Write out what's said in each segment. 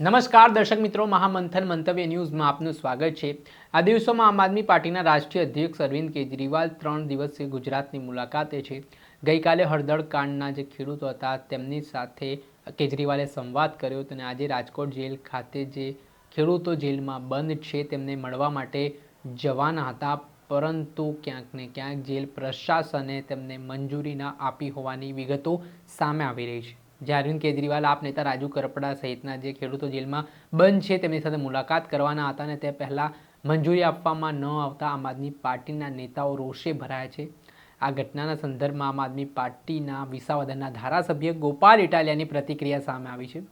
નમસ્કાર દર્શક મિત્રો, મહામંથન મંતવ્ય ન્યૂઝમાં આપનું સ્વાગત છે. આ દિવસોમાં આમ આદમી પાર્ટીના રાષ્ટ્રીય અધ્યક્ષ અરવિંદ કેજરીવાલ ત્રણ દિવસીય ગુજરાતની મુલાકાતે છે. ગઈકાલે હળદળ કાંડના જે ખેડૂતો હતા, તેમની સાથે કેજરીવાલે સંવાદ કર્યો હતો અને આજે રાજકોટ જેલ ખાતે જે ખેડૂતો જેલમાં બંધ છે, તેમને મળવા માટે જવાના હતા. પરંતુ ક્યાંક ને ક્યાંક જેલ પ્રશાસને તેમને મંજૂરી ન આપી હોવાની વિગતો સામે આવી રહી છે. જે અરવિંદ કેજરીવાલ આપ નેતા રાજુ કરપડા સહિતના જે ખેડૂતો જેલમાં બંધ છે, તેમની સાથે મુલાકાત કરવાના હતા અને તે પહેલાં મંજૂરી આપવામાં ન આવતા આમ આદમી પાર્ટીના નેતાઓ રોષે ભરાયા છે. આ ઘટનાના સંદર્ભમાં આમ આદમી પાર્ટીના વિસાવદરના ધારાસભ્ય ગોપાલ ઇટાલિયાની પ્રતિક્રિયા સામે આવી છે,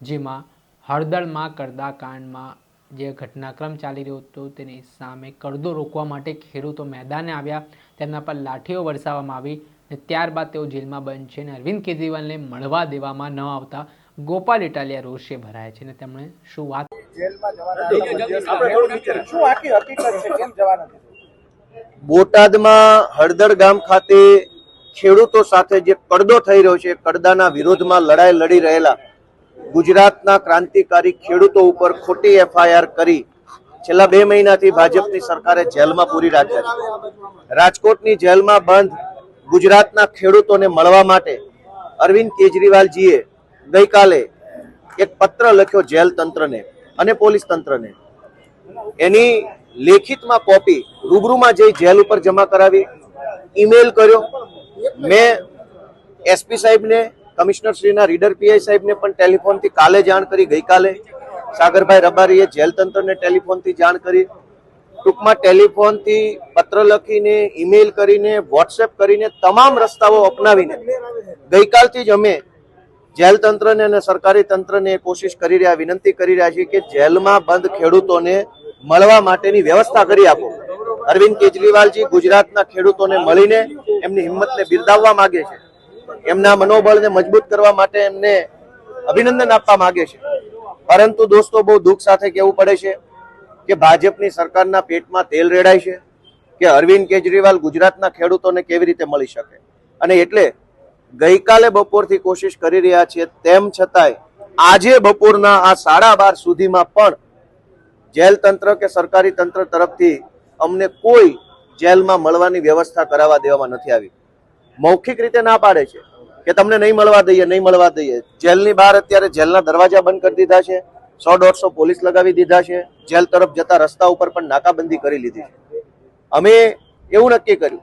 જેમાં હળદળમાં કરદા કાંડમાં જે ઘટનાક્રમ ચાલી રહ્યો હતો તેની સામે કરદો રોકવા માટે ખેડૂતો મેદાને આવ્યા, તેમના પર લાઠીઓ વરસાવવામાં આવી અને ત્યારબાદ તેઓ જેલમાં બંધ છે અને અરવિંદ કેજરીવાલને મળવા દેવામાં ન આવતા ગોપાલ ઇટાલિયા રોષે ભરાય છે અને તેમણે શું વાત જેલમાં જવાના હતા મધ્યસ્થ. શું આખી હકીકત છે કેમ જવાના છે? બોટાદમાં હળદર ગામ ખાતે ખેડૂતો સાથે જે કડદો થઈ રહ્યો છે કડદાના વિરોધમાં લડાઈ લડી રહેલા ગુજરાતના ક્રાંતિકારી ખેડૂતો ઉપર ખોટી એફઆઈઆર કરી છેલ્લા બે મહિનાથી ભાજપની સરકારે જેલમાં પૂરી રાખ્યા છે રાજકોટની જેલમાં બંધ ગુજરાતના ખેડૂતોને મળવા માટે અરવિંદ કેજરીવાલજીએ ગઈકાલે એક પત્ર લખ્યો જેલ તંત્રને અને પોલીસ તંત્રને. એની લેખિતમાં કોપી રૂબરૂમાં જઈ જેલ ઉપર જમા કરાવી, ઈમેલ કર્યો. મેં એસપી સાહેબને, કમિશનર શ્રીના રીડર પીઆઈ સાહેબને પણ ટેલિફોનથી કાલે જાણ કરી ગઈકાલે. સાગરભાઈ રબારીએ જેલ તંત્રને ટેલિફોનથી જાણ કરી. ટૂંકમાં ટેલિફોનથી પત્ર લખીને, ઈમેલ કરીને, વોટ્સએપ કરીને તમામ રસ્તાઓ અપનાવીને ગઈકાલથી જ અમે જેલ તંત્રને અને સરકારી તંત્રને કોશિશ કરી રહ્યા, વિનંતી કરી રહ્યા છીએ કે જેલમાં બંધ ખેડૂતોને મળવા માટેની વ્યવસ્થા કરી આપો. અરવિંદ કેજરીવાલજી ગુજરાતના ખેડૂતોને મળીને એમની હિંમતને બિરદાવવા માંગે છે. એમના મનોબળને મજબૂત કરવા માટે એમને અભિનંદન આપવા માંગે છે. પરંતુ દોસ્તો, બહુ દુઃખ સાથે કહેવું પડે છે કે ભાજપની સરકારના પેટમાં તેલ રેડાય છે? કે અરવિંદ કેજરીવાલ ગુજરાતના ખેડૂતોને કેવી રીતે મળી શકે? અને એટલે ગઈકાલે બપોરથી કોશિશ કરી રહ્યા છીએ, તેમ છતાંય આજે બપોરના આ સાડા બાર સુધીમાં પણ જેલ તંત્ર કે સરકારી તંત્ર તરફથી અમને કોઈ જેલમાં મળવાની વ્યવસ્થા કરાવવા દેવામાં નથી આવી. મૌખિક રીતે ના પાડે છે કે તમને નહીં મળવા દઈએ, નહીં મળવા દઈએ. જેલની બહાર અત્યારે જેલના દરવાજા બંધ કરી દીધા છે. સો દોઢસો પોલીસ લગાવી દીધા છે. જેલ તરફ જતા રસ્તા ઉપર પણ નાકાબંધી કરી લીધી છે. અમે એવું નક્કી કર્યું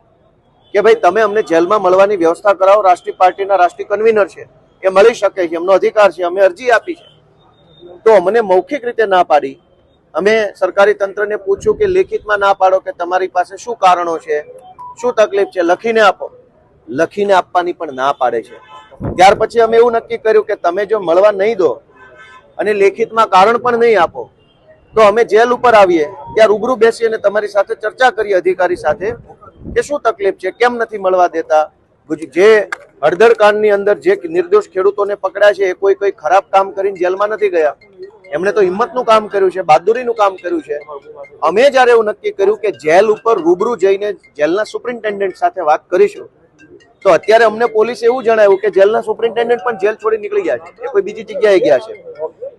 કે ભાઈ, તમે અમને જેલમાં મળવાની વ્યવસ્થા કરાવો. રાષ્ટ્રીય પાર્ટીના રાષ્ટ્રીય કન્વીનર છે. એ મળી શકે છે. એમનો અધિકાર છે. અમે અરજી આપી છે. તો અમને મૌખિક રીતે ના પાડી. અમે સરકારી તંત્રને પૂછ્યું કે લેખિતમાં ના પાડો કે તમારી પાસે શું કારણો છે? શું તકલીફ છે? લખીને આપો. લખીને આપવાની પણ ના પાડે છે. ત્યાર પછી અમે એવું નક્કી કર્યું કે તમે જો મળવા નહીં દો અને લેખિતમાં કારણ પણ નહીં આપો. તો અમે જેલ ઉપર આવીએ, ત્યાં રૂબરૂ બેસી અને તમારી સાથે ચર્ચા કરીએ અધિકારી સાથે, કે શું તકલીફ છે, કેમ નથી મળવા દેતા. જે હળદર કાંડની અંદર જે નિર્દોષ ખેડૂતોને પકડ્યા છે, એ કોઈ કોઈ ખરાબ કામ કરીને જેલમાં નથી ગયા. એમણે તો હિંમતનું કામ કર્યું છે, બહાદુરીનું કામ કર્યું છે. અમે જ્યારે એવું નક્કી કર્યું કે જેલ ઉપર રૂબરૂ જઈને જેલના સુપ્રિન્ટેન્ડન્ટ સાથે વાત કરીશું, તો અત્યારે અમને પોલીસે એવું જણાવ્યું કે જેલના સુપ્રિન્ટેન્ડન્ટ પણ જેલ છોડી નીકળી ગયા છે. એ કોઈ બીજી જગ્યાએ ગયા છે.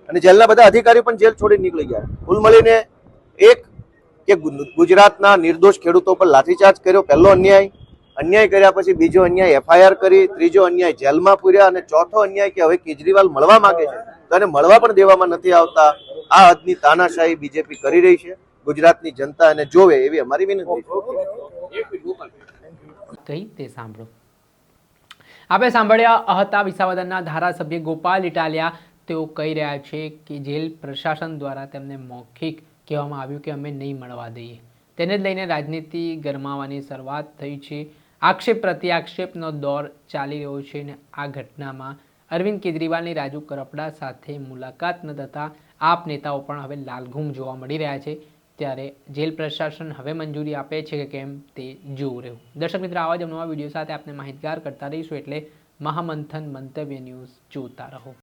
અને જેલના બધા અધિકારી પણ જેલ છોડી નીકળી ગયા. કુલ મળીને એક કે ગુજરાતના નિર્દોષ ખેડૂતો પર લાઠીચાર્જ કર્યો, પહેલો અન્યાય. અન્યાય કર્યા પછી બીજો અન્યાય એફઆઈઆર કરી, ત્રીજો અન્યાય જેલમાં પૂર્યા અને ચોથો અન્યાય કે હવે કેજરીવાલ મળવા માંગે છે, તો એને મળવા પણ દેવામાં નથી આવતા. આ હદની તાનાશાહી બીજેપી કરી રહી છે. ગુજરાતની જનતા એને જોવે એવી અમારી વિનંતી કહી તે સાંભળો. આપણે સાંભળ્યા હતા વિસાવદનના ધારાસભ્ય ગોપાલ ઇટાલિયા તેઓ કહી રહ્યા છે કે જેલ પ્રશાસન દ્વારા તેમને મૌખિક કહેવામાં આવ્યું કે અમે નહીં મળવા દઈએ. તેને જ લઈને રાજનીતિ ગરમાવાની શરૂઆત થઈ છે. આક્ષેપ પ્રતિ આક્ષેપનો દોર ચાલી રહ્યો છે અને આ ઘટનામાં અરવિંદ કેજરીવાલની રાજુ કરપડા સાથે મુલાકાત ન થતાં આપ નેતાઓ પણ હવે લાલઘૂમ જોવા મળી રહ્યા છે. ત્યારે જેલ પ્રશાસન હવે મંજૂરી આપે છે કે કેમ તે જોવું રહ્યું. દર્શક મિત્રો, આવા જ નવા વીડિયો સાથે આપણે માહિતગાર કરતા રહીશું એટલે મહામંથન મંતવ્ય ન્યૂઝ જોતા રહો.